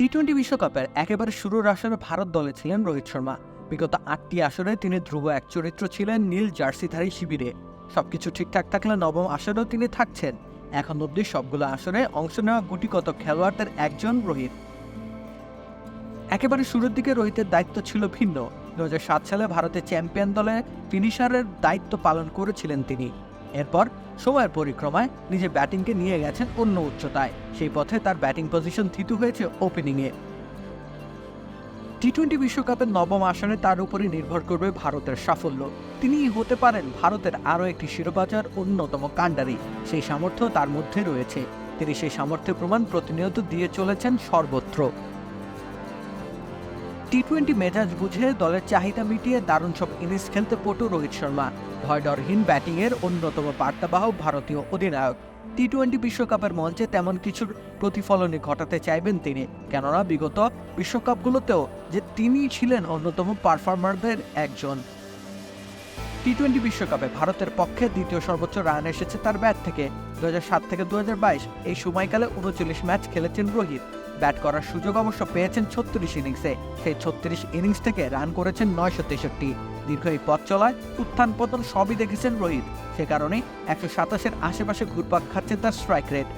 T twenty বিশ্বকাপের একেবারে শুরুর আসরে ভারত দলে ছিলেন রোহিত শর্মা। বিগত আটটি আসরে তিনি ধ্রুব এক চরিত্র ছিলেন নীল জার্সিধারী শিবিরে। সবকিছু ঠিকঠাক থাকলে নবম আসরেও তিনি থাকছেন। এখন অবধি সবগুলো আসরে অংশ নেওয়া গুটিকত খেলোয়াড়দের একজন রোহিত। একেবারে শুরুর দিকে রোহিতের দায়িত্ব ছিল ভিন্ন। দু হাজার সাত সালে ভারতের চ্যাম্পিয়ন দলে ফিনিশারের দায়িত্ব পালন করেছিলেন তিনি। এরপর সময়ের পরিক্রমায় নিজে ব্যাটিংকে নিয়ে গেছেন অন্য উচ্চতায়। সেই পথে তার ব্যাটিং পজিশন থিতু হয়েছে ওপেনিংয়ে। টি টোয়েন্টি বিশ্বকাপের নবম আসনে তার উপরই নির্ভর করবে ভারতের সাফল্য। তিনিই হতে পারেন ভারতের আরও একটি শিরোপাচার অন্যতম কাণ্ডারি। সেই সামর্থ্য তার মধ্যে রয়েছে। তিনি সেই সামর্থ্যের প্রমাণ প্রতিনিয়ত দিয়ে চলেছেন সর্বত্র। টি টোয়েন্টি মেজাজ বুঝে দলের চাহিদা মিটিয়ে দারুণ সব ইনিংস খেলতে পটু রোহিত শর্মা। ভয়ডরহীন ব্যাটিংয়ের অন্যতম বার্তাবাহক ভারতীয় অধিনায়ক। টি টোয়েন্টি বিশ্বকাপের মঞ্চে তেমন কিছুর প্রতিফলনই ঘটাতে চাইবেন তিনি। কেননা বিগত বিশ্বকাপগুলোতেও যে তিনি ছিলেন অন্যতম পারফর্মারদের একজন। টি টোয়েন্টি বিশ্বকাপে ভারতের পক্ষে দ্বিতীয় সর্বোচ্চ রান এসেছে তার ব্যাট থেকে। দু থেকে দু হাজার বাইশ এই সময়কালে উনচল্লিশ ম্যাচ খেলেছেন রোহিত। ব্যাট করার সুযোগ অবশ্য পেয়েছেন ছত্রিশ ইনিংসে। সেই ছত্রিশ ইনিংস থেকে রান করেছেন নয়শো তেষট্টি। দীর্ঘ এই পথ চলায় উত্থান পতন সবই দেখেছেন রোহিত। সে কারণে একশো সাতাশের আশেপাশে ঘুরপাক খাচ্ছে তার স্ট্রাইক রেট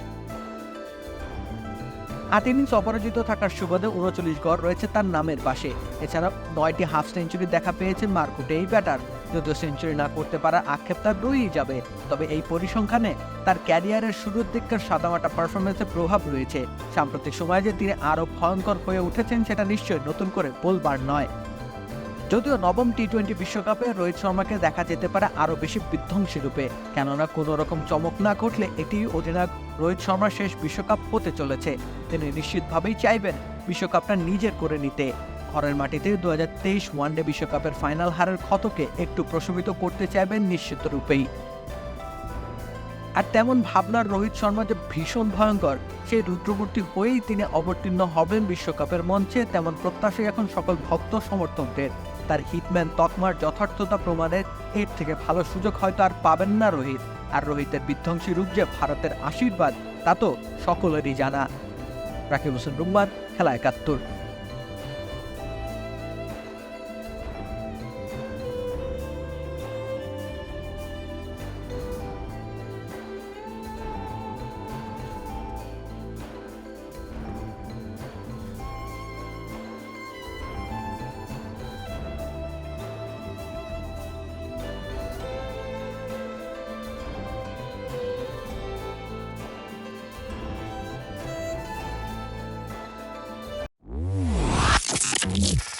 আট ইনিংস অপরাজিত থাকার সুবাদে উনচল্লিশ গড় রয়েছে তার নামের পাশে। এছাড়া নয়টি হাফ সেঞ্চুরি দেখা পেয়েছেন মার্কুটে এই ব্যাটার যদিও সেঞ্চুরি না করতে পারার আক্ষেপ তার রয়েই যাবে। তবে এই পরিসংখ্যানে তার ক্যারিয়ারের শুরুর দিককার সাদামাটা পারফরমেন্সের প্রভাব রয়েছে। সাম্প্রতিক সময়ে যে তিনি আরও ভয়ঙ্কর হয়ে উঠেছেন, সেটা নিশ্চয়ই নতুন করে বলবার নয়। যদিও নবম টি টোয়েন্টি বিশ্বকাপে রোহিত শর্মাকে দেখা যেতে পারে আরও বেশি বিধ্বংসী রূপে। কেননা কোনো রকম চমক না ঘটলে এটি অধিনায়ক রোহিত শর্মার শেষ বিশ্বকাপ হতে চলেছে। তিনি নিশ্চিতভাবেই চাইবেন বিশ্বকাপটা নিজের করে নিতে। ঘরের মাটিতে দু হাজার তেইশ ওয়ানডে বিশ্বকাপের ফাইনাল হারের ক্ষতকে একটু প্রশমিত করতে চাইবেন নিশ্চিত রূপেই। আর তেমন ভাবনার রোহিত শর্মা যে ভীষণ ভয়ঙ্কর, সেই রুদ্রমূর্তি হয়েই তিনি অবতীর্ণ হবেন বিশ্বকাপের মঞ্চে তেমন প্রত্যাশাই এখন সকল ভক্ত সমর্থকদের। তার হিটম্যান তকমার যথার্থতা প্রমাণের এর থেকে ভালো সুযোগ হয়তো আর পাবেন না রোহিত। আর রোহিতের বিধ্বংসী রূপ যে ভারতের আশীর্বাদ, তা তো সকলেরই জানা। রাকিব হোসেন রুম্মান খেলা একাত্তর। Yeah.